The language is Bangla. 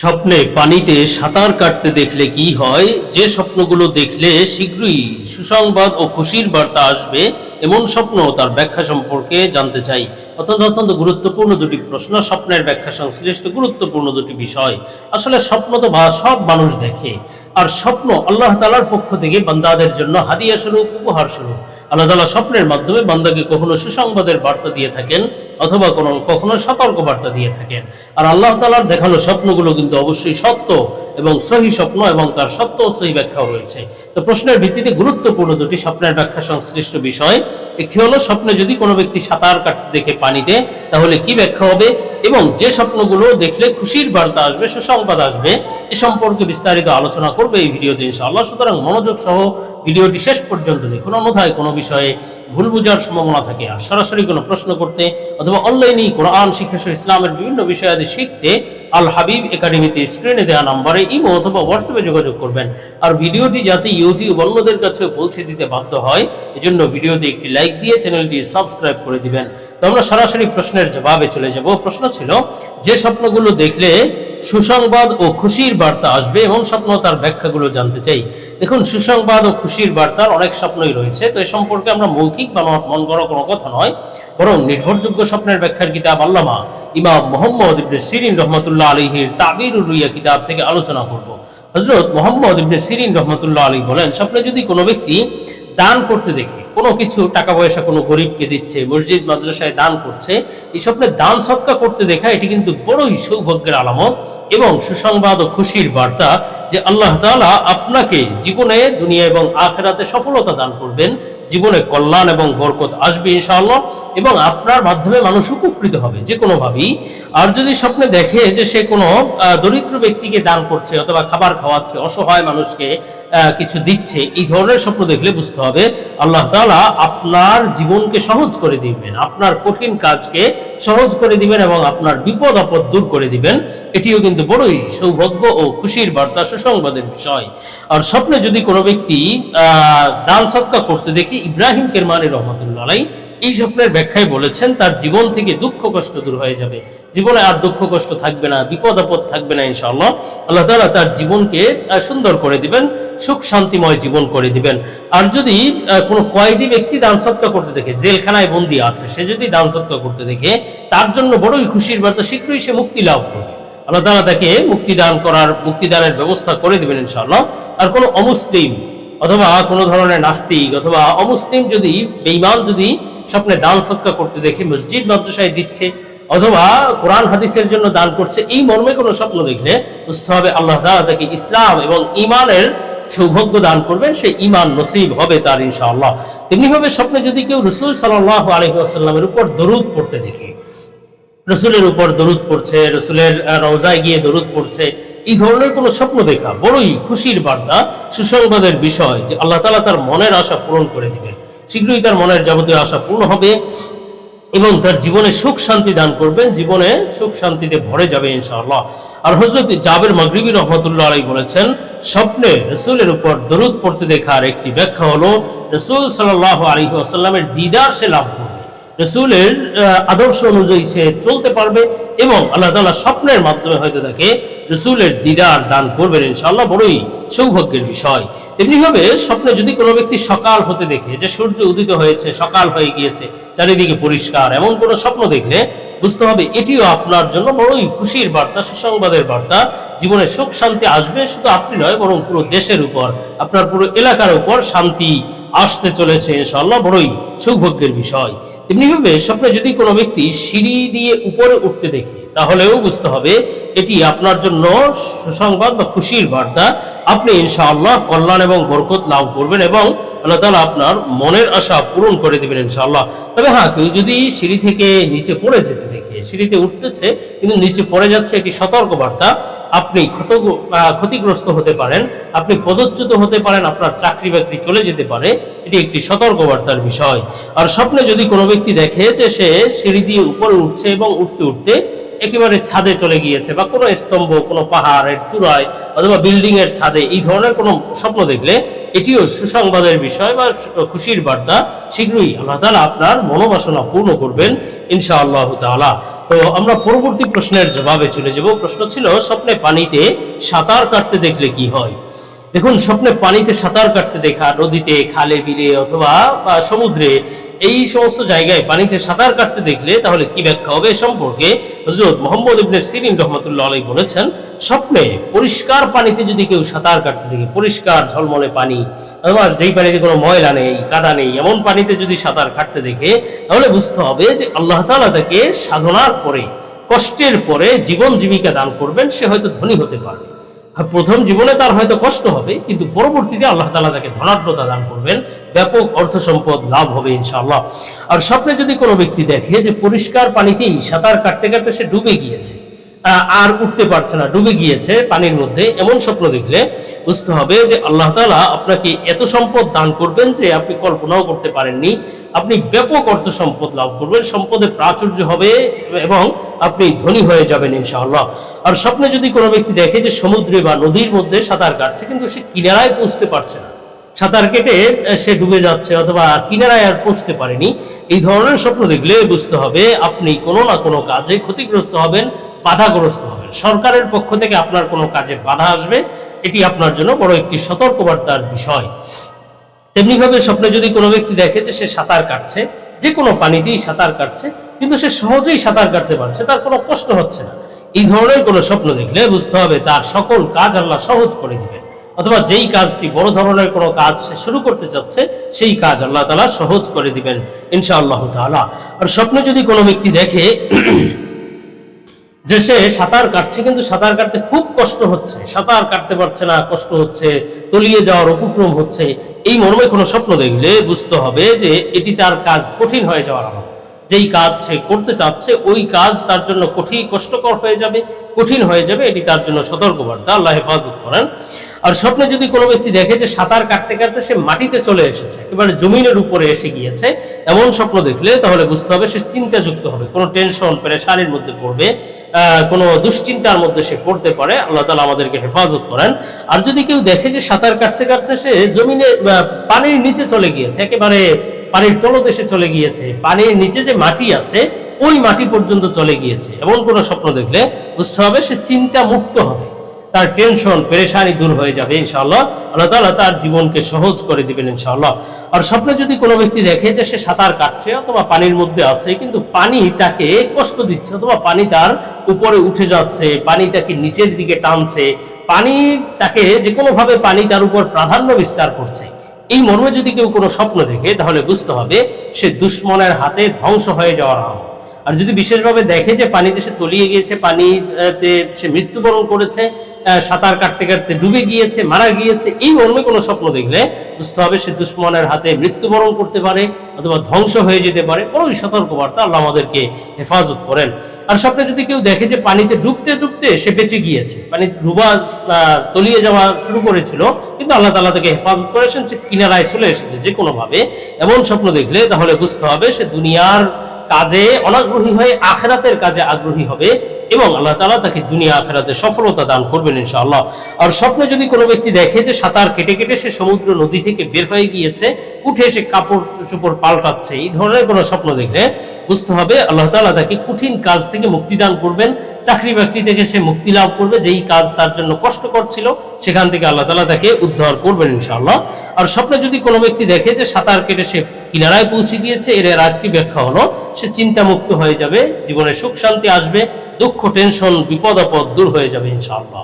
স্বপ্নে পানিতে সাঁতার কাটতে দেখলে কি হয়? যে স্বপ্নগুলো দেখলে শীঘ্রই সুসংবাদ ও খুশির বার্তা আসবে, এমন স্বপ্ন তার ব্যাখ্যা সম্পর্কে জানতে চাই। অত্যন্ত অত্যন্ত গুরুত্বপূর্ণ দুটি প্রশ্ন, স্বপ্নের ব্যাখ্যা সংশ্লিষ্ট গুরুত্বপূর্ণ দুটি বিষয়। আসলে স্বপ্ন তো সব মানুষ দেখে, আর স্বপ্ন আল্লাহ তালার পক্ষ থেকে বান্দাদের জন্য হাদিয়া স্বরূপ, উপহার স্বরূপ। আল্লাহ তালা স্বপ্নের মাধ্যমে বান্দাকে কখনো সুসংবাদের বার্তা দিয়ে থাকেন অথবা কোনো কখনো সতর্ক বার্তা দিয়ে থাকেন। আর আল্লাহ তালার দেখানো স্বপ্নগুলো কিন্তু অবশ্যই সত্য। এবং সহি স্বপ্ন এবং তার সত্য ও সহি ব্যাখ্যাও রয়েছে। তো প্রশ্নের ভিত্তিতে গুরুত্বপূর্ণ দুটি স্বপ্নের ব্যাখ্যা সংশ্লিষ্ট বিষয়। একটি হলো, স্বপ্নে যদি কোনো ব্যক্তি সাঁতার কাটতে দেখে পানিতে, তাহলে কি ব্যাখ্যা হবে? এবং যে স্বপ্নগুলো দেখলে খুশির বার্তা আসবে, সুসংবাদ আসবে, এ সম্পর্কে বিস্তারিত আলোচনা করবে এই ভিডিওতে ইনশাআল্লাহ। সুতরাং মনোযোগ সহ ভিডিওটি শেষ পর্যন্ত দেখুন। অন্যথায় কোনো বিষয়ে ভুল বোঝার সম্ভাবনা থাকে আর সরাসরি কোনো প্রশ্ন করতে অথবা অনলাইনেই কোরআন, শিক্ষা ইসলামের বিভিন্ন বিষয়াদি শিখতে আল হাবিব একাডেমিতে স্ক্রিনে দেওয়া নম্বরে ইমো অথবা হোয়াটসঅ্যাপে যোগাযোগ করবেন। আর ভিডিওটি যাতে ইউটিউব অন্যদের কাছে পৌঁছে দিতে বাধ্য হয়, এজন্য ভিডিওতে একটি লাইক দিয়ে চ্যানেলটি সাবস্ক্রাইব করে দিবেন। তো আমরা সরাসরি প্রশ্নের জবাবে চলে যাব। প্রশ্ন ছিল, যে স্বপ্নগুলো দেখলে সুসংবাদ ও খুশির বার্তা আসবে এবং স্বপ্ন তার ব্যাখ্যাগুলো জানতে চাই। দেখুন, সুসংবাদ ও খুশির বার্তার অনেক স্বপ্নই রয়েছে, তো এ সম্পর্কে আমরা মৌখিক বা মন করা কোনো কথা নয়। বরং নির্ভরযোগ্য স্বপ্নের ব্যাখ্যার কিতাব আল্লামা ইমাম মোহাম্মদ ইবনে সিরিন রহমতুল্লাহ আলহির তাবির রুইয়া কিতাব থেকে আলোচনা করব। হজরত মোহাম্মদ ইবনে সিরিন রহমতুল্লাহ আলী বলেন, স্বপ্নে যদি কোনো ব্যক্তি দান করতে দেখে কোনো কিছু টাকা পয়সা কোনো গরিবকে দিচ্ছে, মসজিদ, মাদ্রাসায় দান করছে, এই স্বপ্নে দান সৎকা করতে দেখা এটি কিন্তু বড়ই সৌভাগ্যের আলামত এবং সুসংবাদ ও খুশির বার্তা যে আল্লাহ তাআলা আপনাকে জীবনে, দুনিয়া এবং আখেরাতে সফলতা দান করবেন, জীবনে কল্যাণ এবং বরকত আসবে ইনশাআল্লাহ এবং আপনার মাধ্যমে মানুষ উপকৃত হবে যে কোনোভাবেই আর যদি স্বপ্নে দেখে যে সে কোনো দরিদ্র ব্যক্তিকে দান করছে অথবা খাবার খাওয়াচ্ছে, অসহায় মানুষকে কিছু দিচ্ছে, এই ধরনের স্বপ্ন দেখলে বুঝতে হবে আল্লাহ তাআলা আপনার জীবনকে সহজ করে দিবেন আপনার কঠিন কাজকে সহজ করে দিবেন এবং আপনার বিপদ আপদ দূর করে দিবেন এটিও কিন্তু বড়ই সৌভাগ্য ও খুশির বার্তা সুসংবাদের বিষয়। আর স্বপ্নে যদি কোনো ব্যক্তি আহ, দান সৎকা করতে দেখি ইব্রাহিম কেরমানি রহমতুল্লাহ এই স্বপ্নের ব্যাখ্যায় বলেছেন, তার জীবন থেকে দুঃখ কষ্ট দূর হয়ে যাবে। জীবনে আর দুঃখ কষ্ট থাকবে না, বিপদ আপদ থাকবে না ইনশাআল্লাহ। আল্লাহ তাআলা তার জীবনকে সুন্দর করে দিবেন, সুখ শান্তিময় জীবন করে দিবেন। আর যদি কোনো কয়েদি ব্যক্তি দান সৎকা করতে দেখে, জেলখানায় বন্দি আছে, সে যদি দান সৎকা করতে দেখে, তার জন্য বড়ই খুশির বার্তা, শীঘ্রই সে মুক্তি লাভ করবে। আল্লাহ তাআলা তাকে মুক্তিদান করার মুক্তিদানের ব্যবস্থা করে দেবেন ইনশাআল্লাহ। আর কোনো অমুসলিম অথবা কোনো ধরনের নাস্তিক অথবা অমুসলিম যদি, বেঈমান যদি স্বপ্নে দান সৎকা করতে দেখে মসজিদ মাদ্রাসায় দিচ্ছে অথবা কোরআন হাদিসের জন্য দান করছে, এই মর্মে কোনো স্বপ্ন দেখলে বুঝতে হবে আল্লাহ তাআলা তাকে ইসলাম এবং ইমানের সৌভাগ্য দান করবেন সে ইমান নসিব হবে তার ইনশাআল্লাহ। তেমনিভাবে স্বপ্নে যদি কেউ রসুল সাল্লাহ আসাল্লামের উপর দরুদ পড়তে দেখে, রসুলের উপর দরুদ পড়ছে, রসুলের রওজায় গিয়ে দরুদ পড়ছে এই ধরনের কোনো স্বপ্ন দেখা বড়ই খুশির বার্তা, সুসংবাদের বিষয় যে আল্লাহ তালা তার মনের আশা পূরণ করে দিবেন। শীঘ্রই তার মনের যাবতীয় আশা পূর্ণ হবে এবং তার জীবনে সুখ শান্তি দান করবেন, জীবনে সুখ শান্তিতে ভরে যাবে ইনশাআল্লাহ। আর হজরত জাবের মাগরিবী রহমতুল্লাহ আলাই বলেছেন, স্বপ্নে রসুলের উপর দরুদ পড়তে দেখার একটি ব্যাখ্যা হলো, রসুল সাল্লাহ আলী আসাল্লামের দিদার সে লাভ করবে। রসুলের আদর্শ অনুযায়ী সে চলতে পারবে এবং আল্লাহ তাআলা স্বপ্নের মাধ্যমে হয়তো তাকে রসুলের দিদার দান করবেন, ইনশাআল্লাহ বড়ই সৌভাগ্যের বিষয়। তেমনিভাবে স্বপ্নে যদি কোনো ব্যক্তি সকাল হতে দেখে, যে সূর্য উদিত হয়েছে, সকাল হয়ে গিয়েছে, চারিদিকে পরিষ্কার, এমন কোনো স্বপ্ন দেখলে বুঝতে হবে এটিও আপনার জন্য বড়ই খুশির বার্তা, সুসংবাদের বার্তা। জীবনে সুখ, শান্তি আসবে শুধু আপনি নয়, বরং পুরো দেশের উপর, আপনার পুরো এলাকার উপর শান্তি আসতে চলেছে, ইনশাআল্লাহ বড়ই সৌভাগ্যের বিষয়। তেমনিভাবে স্বপ্নে যদি কোনো ব্যক্তি সিঁড়ি দিয়ে উপরে উঠতে দেখে, তাহলেও বুঝতে হবে এটি আপনার জন্য সুসংবাদ বা খুশির বার্তা। আপনি ইনশাআল্লাহ কল্যাণ এবং বরকত লাভ করবেন এবং আল্লাহ তালা আপনার মনের আশা পূরণ করে দেবেন ইনশাআল্লাহ। তবে হ্যাঁ কেউ যদি সিঁড়ি থেকে নিচে পড়ে যেতে দেখে সিঁড়িতে উঠতেছে, কিন্তু নিচে পড়ে যাচ্ছে এটি সতর্ক বার্তা আপনি ক্ষত ক্ষতিগ্রস্ত হতে পারেন, আপনি পদচ্যুত হতে পারেন, আপনার চাকরি বাকরি চলে যেতে পারে, এটি একটি সতর্ক বার্তার বিষয়। আর স্বপ্নে যদি কোনো ব্যক্তি দেখে যে সে সিঁড়ি দিয়ে উপরে উঠছে এবং উঠতে উঠতে একেবারে ছাদে চলে গিয়েছে বা কোনো স্তম্ভ, কোনো পাহাড়ের চূড়ায় অথবা বিল্ডিং এর ছাদে, এই ধরনের কোনো স্বপ্ন দেখলে এটিও সুসংবাদের বিষয় বা খুশির বার্তা। শীঘ্রই আল্লাহ তাআলা আপনার মনোবাসনা পূর্ণ করবেন ইনশাআল্লাহ তাআলা। তো আমরা পরবর্তী প্রশ্নের জবাবে চলে যাব। প্রশ্ন ছিল, স্বপ্নে পানিতে সাঁতার কাটতে দেখলে কি হয়? দেখুন, স্বপ্নে পানিতে সাঁতার কাটতে দেখা, নদীতে, খালে, বিলে অথবা সমুদ্রে এই সমস্ত জায়গায় পানিতে সাঁতার কাটতে দেখলে তাহলে কি ব্যাখ্যা হবে? এ সম্পর্কে হজরত মোহাম্মদ ইবনে সিরিন রহমতুল্লাহ আলাই বলেছেন, স্বপ্নে পরিষ্কার পানিতে যদি কেউ সাঁতার কাটতে দেখে, পরিষ্কার ঝলমলে পানি, অথবা যেই পানিতে কোনো ময়লা নেই, কাদা নেই, এমন পানিতে যদি সাঁতার কাটতে দেখে, তাহলে বুঝতে হবে যে আল্লাহ তাআলা তাকে সাধনার পরে, কষ্টের পরে জীবন জীবিকা দান করবেন, সে হয়তো ধনী হতে পারবে। প্রথম জীবনে তার হয়তো কষ্ট হবে, কিন্তু পরবর্তীতে আল্লাহ তালা তাকে ধনাঢ্যতা দান করবেন, ব্যাপক অর্থ সম্পদ লাভ হবে ইনশাআল্লাহ। আর স্বপ্নে যদি কোনো ব্যক্তি দেখে যে পরিষ্কার পানিতেই সাঁতার কাটতে কাটতে সে ডুবে গিয়েছে আর উঠতে পারছে না, ডুবে গিয়েছে পানির মধ্যে, এমন স্বপ্ন দেখলে বুঝতে হবে যে আল্লাহ তালা আপনাকে এত সম্পদ দান করবেন যে আপনি কল্পনাও করতে পারেননি। আপনি ব্যাপক অর্থ সম্পদ লাভ করবেন সম্পদে প্রাচুর্য হবে এবং আপনি ধনী হয়ে যাবেন ইনশাআল্লাহ। আর স্বপ্নে যদি কোনো ব্যক্তি দেখে যে সমুদ্রে বা নদীর মধ্যে সাঁতার কাটছে, কিন্তু সে কিনারায় পৌঁছতে পারছে না। সাঁতার কেটে সে ডুবে যাচ্ছে অথবা আর কিনারায় আর পৌঁছতে পারেনি। এই ধরনের স্বপ্ন দেখলে বুঝতে হবে আপনি কোনো না কোনো কাজে ক্ষতিগ্রস্ত হবেন বাধাগ্রস্ত হবেন সরকারের পক্ষ থেকে আপনার কোনো কাজে বাধা আসবে, এটি আপনার জন্য বড় একটি সতর্কবার্তার বিষয়। তেমনিভাবে স্বপ্নে যদি কোনো ব্যক্তি দেখে যে সে সাঁতার কাটছে, যে কোনো পানিতেই সাঁতার কাটছে, কিন্তু সে সহজেই সাঁতার কাটতে পারছে, তার কোনো কষ্ট হচ্ছে না। এই ধরনের কোনো স্বপ্ন দেখলে বুঝতে হবে তার সকল কাজ আল্লাহ সহজ করে দিবেন। অথবা যেই কাজটি বড় ধরনের কোনো কাজ সে শুরু করতে চাচ্ছে, সেই কাজ আল্লাহ তালা সহজ করে দিবেন ইনশাআল্লাহ তাআলা। আর স্বপ্নে যদি কোনো ব্যক্তি দেখে যে সে সাঁতার কাটছে, কিন্তু সাঁতার কাটতে খুব কষ্ট হচ্ছে। সাঁতার কাটতে পারছে না, কষ্ট হচ্ছে, তলিয়ে যাওয়ার উপক্রম হচ্ছে। এই মর্মে কোনো স্বপ্ন দেখলে বুঝতে হবে যে এটি তার কাজ কঠিন হয়ে যাওয়ার আমার যেই কাজ সে করতে চাচ্ছে, ওই কাজ তার জন্য কঠিন, কষ্টকর হয়ে যাবে, কঠিন হয়ে যাবে, এটি তার জন্য সতর্কবার্তা। আল্লাহ হেফাজত করেন। আর স্বপ্নে যদি কোনো ব্যক্তি দেখে যে সাঁতার কাটতে কাটতে সে মাটিতে চলে এসেছে, একেবারে জমিনের উপরে এসে গিয়েছে, এমন স্বপ্ন দেখলে তাহলে বুঝতে হবে সে চিন্তাযুক্ত হবে, কোনো টেনশন পেরেশানির মধ্যে পড়বে কোনো দুশ্চিন্তার মধ্যে সে পড়তে পারে। আল্লাহ তালা আমাদেরকে হেফাজত করেন। আর যদি কেউ দেখে যে সাঁতার কাটতে কাটতে সে জমিনে পানির নিচে চলে গিয়েছে, একেবারে পানির তলদেশে চলে গিয়েছে, পানির নিচে যে মাটি আছে, ওই মাটি পর্যন্ত চলে গিয়েছে, এমন কোনো স্বপ্ন দেখলে বুঝতে হবে সে চিন্তা মুক্ত হবে। তার টেনশন পেরেশানি দূর হয়ে যাবে ইনশাআল্লাহ। আল্লাহ তাআলা তার জীবনকে সহজ করে দিবেন ইনশাআল্লাহ। আর স্বপ্নে যদি কোনো ব্যক্তি দেখে যে সে সাঁতার কাটছে অথবা পানির মধ্যে আছে কিন্তু পানি তাকে কষ্ট দিচ্ছে অথবা পানি তার উপরে উঠে যাচ্ছে পানি তাকে নিচের দিকে টানছে পানি তাকে যে কোনোভাবে পানি তার উপর প্রাধান্য বিস্তার করছে এই মর্মে যদি কেউ কোনো স্বপ্ন দেখে তাহলে বুঝতে হবে সে দুশ্মনের হাতে ধ্বংস হয়ে যাওয়ার আহ্বান আর যদি বিশেষভাবে দেখে যে পানিতে সে তলিয়ে গিয়েছে পানিতে সে মৃত্যুবরণ করেছে আহ, সাঁতার কাটতে কাটতে ডুবে গিয়েছে, মারা গিয়েছে, এই মর্মে কোনো স্বপ্ন দেখলে বুঝতে হবে সে দুশ্মনের হাতে মৃত্যুবরণ করতে পারে অথবা ধ্বংস হয়ে যেতে পারে। বড়ই সতর্কবার্তা আল্লাহ আমাদেরকে হেফাজত করেন। আর স্বপ্নে যদি কেউ দেখে যে পানিতে ডুবতে ডুবতে সে বেঁচে গিয়েছে, পানি ডুবা তলিয়ে যাওয়া শুরু করেছিল, কিন্তু আল্লাহ তাআলা তাকে হেফাজত করেছেন, সে কিনারায় চলে এসেছে যে কোনোভাবে এমন স্বপ্ন দেখলে তাহলে বুঝতে হবে সে দুনিয়ার কাজে, অনাগ্রহী হয়ে আখেরাতের কাজে আগ্রহী হবে এবং আল্লাহ তাআলা তাকে দুনিয়া আখেরাতে সফলতা দান করবেন ইনশাআল্লাহ। আর স্বপ্নে যদি কোনো ব্যক্তি দেখে যে সাঁতার কেটে কেটে সে সমুদ্র নদী থেকে বের হয়ে গিয়েছে, উঠে সে কাপড় চোপড় পাল্টাচ্ছে, এই ধরনের কোনো স্বপ্ন দেখলে বুঝতে হবে আল্লাহ তাআলা তাকে কঠিন কাজ থেকে মুক্তি দান করবেন, চাকরি বাকরি থেকে সে মুক্তি লাভ করবে, যেই কাজ তার জন্য কষ্টকর ছিল সেখান থেকে আল্লাহ তাআলা তাকে উদ্ধার করবেন ইনশাআল্লাহ। আর স্বপ্নে যদি কোনো ব্যক্তি দেখে যে সাঁতার কেটে সে কিনারায় পৌঁছে গিয়েছে, এর আর একটি ব্যাখ্যা হলো, সে চিন্তামুক্ত হয়ে যাবে, জীবনে সুখ শান্তি আসবে, দুঃখ টেনশন বিপদ, আপদ দূর হয়ে যাবে, ইনশাআল্লাহ।